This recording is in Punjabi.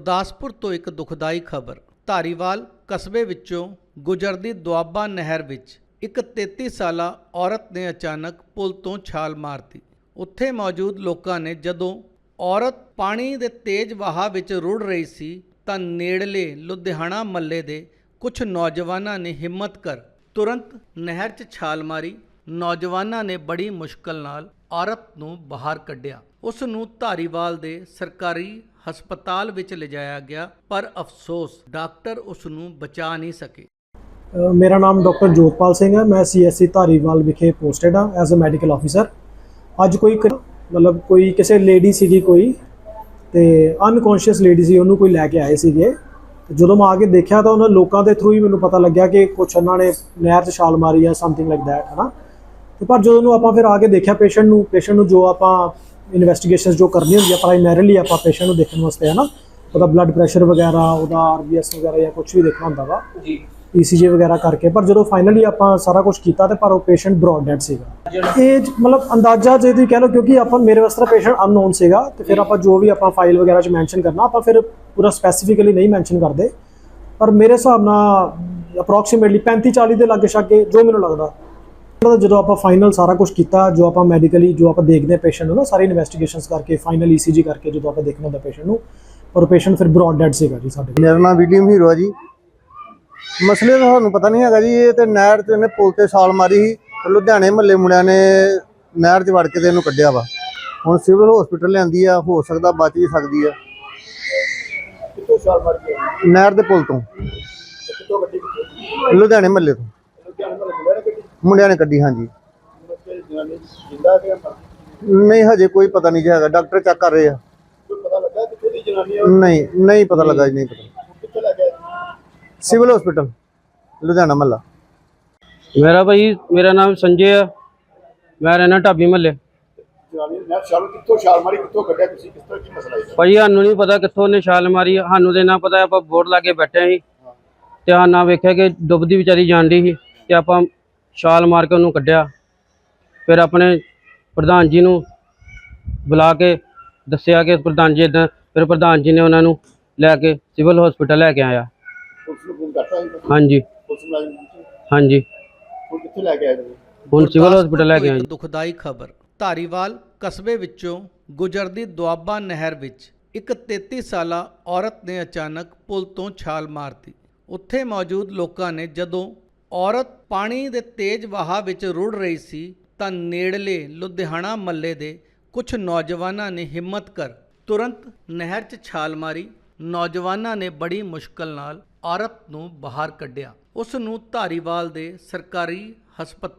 ਗੁਰਦਾਸਪੁਰ ਤੋਂ ਇੱਕ ਦੁਖਦਾਈ ਖਬਰ। ਧਾਰੀਵਾਲ ਕਸਬੇ ਵਿੱਚੋਂ ਗੁਜਰਦੀ ਦੁਆਬਾ ਨਹਿਰ ਵਿੱਚ ਇੱਕ 33 ਸਾਲਾ ਔਰਤ ਨੇ ਅਚਾਨਕ ਪੁਲ ਤੋਂ ਛਾਲ ਮਾਰਤੀ। ਉੱਥੇ ਮੌਜੂਦ ਲੋਕਾਂ ਨੇ ਜਦੋਂ ਔਰਤ ਪਾਣੀ ਦੇ ਤੇਜ਼ ਵਹਾਅ ਵਿੱਚ ਰੁੜ ਰਹੀ ਸੀ, ਤਾਂ ਨੇੜਲੇ ਲੁਧਿਆਣਾ ਮੱਲੇ ਦੇ ਕੁਝ ਨੌਜਵਾਨਾਂ ਨੇ ਹਿੰਮਤ ਕਰ ਤੁਰੰਤ ਨਹਿਰ 'ਚ ਛਾਲ ਮਾਰੀ। ਨੌਜਵਾਨਾਂ ਨੇ ਬੜੀ ਮੁਸ਼ਕਲ ਨਾਲ ਔਰਤ ਨੂੰ ਬਾਹਰ ਕੱਢਿਆ। ਉਸ ਨੂੰ ਧਾਰੀਵਾਲ ਦੇ ਸਰਕਾਰੀ ਹਸਪਤਾਲ ਵਿੱਚ ਲਿਜਾਇਆ ਗਿਆ, ਪਰ ਅਫਸੋਸ, ਡਾਕਟਰ ਉਸ ਨੂੰ ਬਚਾ ਨਹੀਂ ਸਕੇ। ਮੇਰਾ ਨਾਮ ਡਾਕਟਰ ਜੋਤਪਾਲ ਸਿੰਘ ਹੈ, ਮੈਂ ਸੀਐਸਸੀ ਧਾਰੀਵਾਲ ਵਿਖੇ ਪੋਸਟਡ ਹਾਂ ਐਜ਼ ਅ ਮੈਡੀਕਲ ਆਫੀਸਰ। ਅੱਜ ਕੋਈ ਮਤਲਬ ਕੋਈ ਕਿਸੇ ਲੇਡੀ ਸੀਗੀ ਕੋਈ, ਤੇ ਅਨਕੌਂਸ਼ੀਅਸ ਲੇਡੀ ਸੀ, ਉਹਨੂੰ ਕੋਈ ਲੈ ਕੇ ਆਏ ਸੀਗੇ। ਤੇ ਜਦੋਂ ਮੈਂ ਆ ਕੇ ਦੇਖਿਆ ਤਾਂ ਉਹਨਾਂ ਲੋਕਾਂ ਦੇ ਥਰੂ ਹੀ ਮੈਨੂੰ ਪਤਾ ਲੱਗਿਆ ਕਿ ਕੁਛ ਉਹਨਾਂ ਨੇ ਨਹਿਰ 'ਚ ਛਾਲ ਮਾਰੀ ਆ ਸਮਥਿੰਗ ਲਾਈਕ ਦੈਟ ਹਨਾ। ਤੇ ਪਰ ਜਦੋਂ ਨੂੰ ਆਪਾਂ ਫਿਰ ਆ ਕੇ ਦੇਖਿਆ ਪੇਸ਼ੈਂਟ ਨੂੰ ਪੇਸ਼ੈਂਟ ਨੂੰ ਜੋ ਆਪਾਂ ਇਨਵੈਸਟੀਗੇਸ਼ਨਸ ਜੋ ਕਰਨੀ ਹੁੰਦੀ ਆ ਪ੍ਰਾਇਮਰੀਲੀ ਆਪਾਂ ਪੇਸ਼ੈਂਟ ਨੂੰ ਦੇਖਣ ਵਾਸਤੇ ਹਨਾ ਉਹਦਾ ਬਲੱਡ ਪ੍ਰੈਸ਼ਰ ਵਗੈਰਾ ਉਹਦਾ ਆਰਬੀਐਸ ਵਗੈਰਾ ਜਾਂ ਕੁਝ ਵੀ ਦੇਖਣਾ ਹੁੰਦਾ ਵਾ। ਜੀ। ਈਸੀਜੀ ਵਗੈਰਾ ਕਰਕੇ ਪਰ ਜਦੋਂ ਫਾਈਨਲੀ ਆਪਾਂ ਸਾਰਾ ਕੁਝ ਕੀਤਾ ਤੇ ਪਰ ਉਹ ਪੇਸ਼ੈਂਟ ਬ੍ਰੌਡ ਡੈਡ ਸੀਗਾ। ਇਹ ਮਤਲਬ ਅੰਦਾਜ਼ਾ ਜੇ ਤੁਸੀਂ ਕਹਿ ਲਓ ਕਿਉਂਕਿ ਆਪਾਂ ਮੇਰੇ ਵਾਸਤੇ ਪੇਸ਼ੈਂਟ ਅਨਨੋਨ ਸੀਗਾ ਤੇ ਫਿਰ ਆਪਾਂ ਜੋ ਵੀ ਆਪਾਂ ਫਾਈਲ ਵਗੈਰਾ 'ਚ ਮੈਂਸ਼ਨ ਕਰਨਾ ਆਪਾਂ ਫਿਰ ਪੂਰਾ ਸਪੈਸੀਫਿਕਲੀ ਨਹੀਂ ਮੈਂਸ਼ਨ ਕਰਦੇ। ਪਰ ਮੇਰੇ ਹਿਸਾਬ ਨਾਲ ਅਪਰੋਕਸੀਮੇਟਲੀ 35 40 ਦੇ ਲਾਗੇ ਛਾਗੇ ਜੋ ਮੈਨੂੰ ਲੱਗਦਾ ਜਦੋਂ ਆਪਾਂ ਫਾਈਨਲ ਸਾਰਾ ਕੁਝ ਕੀਤਾ ਜੋ ਆਪਾਂ ਮੈਡੀਕਲੀ ਜੋ ਆਪਾਂ ਦੇਖਦੇ ਪੇਸ਼ੈਂਟ ਨੂੰ ਨਾ ਸਾਰੀ ਇਨਵੈਸਟੀਗੇਸ਼ਨਸ ਕਰਕੇ ਫਾਈਨਲ ਈਸੀਜੀ ਕਰਕੇ ਜਦੋਂ ਆਪਾਂ ਦੇਖਣਾ ਹੁੰਦਾ ਪੇਸ਼ੈਂਟ ਨੂੰ ਪਰ ਪੇਸ਼ੈਂਟ ਫਿਰ ਬ੍ਰੌਡ ਡੈਡ ਸੀਗਾ ਜੀ ਸਾਡੇ। ਮੇਰਾ ਨਾਮ ਵਿਲੀਅਮ ਹੀਰੋ ਆ ਜੀ। ਮਸਲੇ ਦਾ ਤੁਹਾਨੂੰ ਪਤਾ ਨਹੀਂ ਹੈਗਾ ਜੀ ਇਹ ਤੇ ਨਹਿਰ ਤੇ ਇਹਨੇ ਪੁਲ ਤੇ ਛਾਲ ਮਾਰੀ ਸੀ ਲੁਧਿਆਣੇ ਮਹੱਲੇ ਮੁੰਡਿਆਂ ਨੇ ਨਹਿਰ 'ਚ ਵੜ ਕੇ ਤੇ ਇਹਨੂੰ ਕੱਢਿਆ ਵਾ। ਹੁਣ ਸਿਵਲ ਹਸਪੀਟਲ ਲਿਆਂਦੀ ਆ ਹੋ ਸਕਦਾ ਬਚ ਵੀ ਸਕਦੀ ਆ। ਕਿੱਥੋਂ ਛਾਲ ਮਾਰ ਕੇ ਨਹਿਰ ਦੇ ਪੁਲ ਤੋਂ। ਲੁਧਿਆਣੇ ਮਹੱਲੇ ਤੋਂ ਲੁਧਿਆਣੇ ਤੋਂ ਮੁੰਡਾ ਨੇ ਗੱਡੀ ਮੁੰਡਿਆਂ ਨੇ ਕੱਢੀ, ਹਾਂਜੀ। ਜਿੰਦਾ ਕਿ ਨਹੀਂ, ਹਜੇ ਕੋਈ ਪਤਾ ਨਹੀਂ ਜੀ ਹੈਗਾ। ਡਾਕਟਰ ਚੈੱਕ ਕਰ ਰਹੇ ਆ। ਪਤਾ ਲੱਗਾ ਕਿੱਥੇ ਦੀ ਜਨਾਨੀ ਆ ਨਹੀਂ ਨਹੀਂ ਪਤਾ ਲੱਗਾ ਜੀ, ਨਹੀਂ ਪਤਾ। ਕਿੱਥੇ ਲੱਗਾ ਸਿਵਲ ਹਸਪੀਟਲ, ਲੁਧਿਆਣਾ ਮਹੱਲਾ। ਮੇਰਾ ਭਾਈ, ਮੇਰਾ ਨਾਮ ਸੰਜੇ ਆ। ਮੈਂ ਰਹਿਣਾ ਢਾਬੀ ਮਹੱਲੇ। ਜਨਾਨੀ ਨੇ ਕਿੱਥੋਂ ਛਾਲ ਮਾਰੀ ਕਿੱਥੋਂ ਕੱਢਿਆ ਤੁਸੀਂ ਕਿਸ ਤਰ੍ਹਾਂ ਕੀ ਮਸਲਾ ਹੈ ਭਾਈ, ਸਾਨੂੰ ਨਹੀਂ ਪਤਾ ਕਿੱਥੋਂ ਉਹਨੇ ਛਾਲ ਮਾਰੀ। ਸਾਨੂੰ ਤੇ ਨਾ ਪਤਾ, ਆਪਾਂ ਬੋਰਡ ਲਾ ਕੇ ਬੈਠੇ ਸੀ। ਤੇ ਆ ਨਾ ਵੇਖਿਆ ਕਿ ਡੁੱਬਦੀ ਵਿਚਾਰੀ ਜਾਂਦੀ ਸੀ। ਤੇ ਆਪਾਂ ਛਾਲ ਮਾਰ ਕੇ ਉਹਨੂੰ ਕੱਢਿਆ। ਫਿਰ ਆਪਣੇ ਪ੍ਰਧਾਨ ਜੀ ਨੂੰ ਬੁਲਾ ਕੇ ਦੱਸਿਆ ਕਿ ਪ੍ਰਧਾਨ ਜੀ ਇਦਾਂ ਫਿਰ ਪ੍ਰਧਾਨ ਜੀ ਨੇ ਉਹਨਾਂ ਨੂੰ ਲੈ ਕੇ ਸਿਵਲ ਹਸਪੀਟਲ ਲੈ ਕੇ ਆਇਆ। ਪੁਲਿਸ ਨੂੰ ਫੋਨ ਕਰਤਾ ਸੀ ਹਾਂਜੀ। ਪੁਲਿਸ ਮੁਲਾਜ਼ਮ ਨੂੰ ਹਾਂਜੀ। ਹੁਣ ਕਿੱਥੇ ਲੈ ਕੇ ਆਏ ਤੁਸੀਂ? ਹੁਣ ਸਿਵਲ ਹਸਪੀਟਲ ਲੈ ਕੇ ਆਏ ਇੱਕ ਦੁਖਦਾਈ ਖਬਰ ਧਾਰੀਵਾਲ ਕਸਬੇ ਵਿੱਚੋਂ ਗੁਜਰਦੀ ਦੁਆਬਾ ਨਹਿਰ ਵਿੱਚ ਇੱਕ 33 ਸਾਲਾ ਔਰਤ ਨੇ ਅਚਾਨਕ ਪੁਲ ਤੋਂ ਛਾਲ ਮਾਰਤੀ। ਉੱਥੇ ਮੌਜੂਦ ਲੋਕਾਂ ਨੇ ਜਦੋਂ ਔਰਤ ਪਾਣੀ ਦੇ ਤੇਜ਼ ਵਹਾਅ ਵਿੱਚ ਰੁੜ ਰਹੀ ਸੀ ਤਾਂ ਨੇੜਲੇ ਲੁਧਿਆਣਾ ਮੱਲੇ ਦੇ ਕੁਝ ਨੌਜਵਾਨਾਂ ਨੇ ਹਿੰਮਤ ਕਰ ਤੁਰੰਤ ਨਹਿਰ 'ਚ ਛਾਲ ਮਾਰੀ। ਨੌਜਵਾਨਾਂ ਨੇ ਬੜੀ ਮੁਸ਼ਕਲ ਨਾਲ ਔਰਤ ਨੂੰ ਬਾਹਰ ਕੱਢਿਆ। ਉਸ ਨੂੰ ਧਾਰੀਵਾਲ ਦੇ ਸਰਕਾਰੀ ਹਸਪਤਾਲ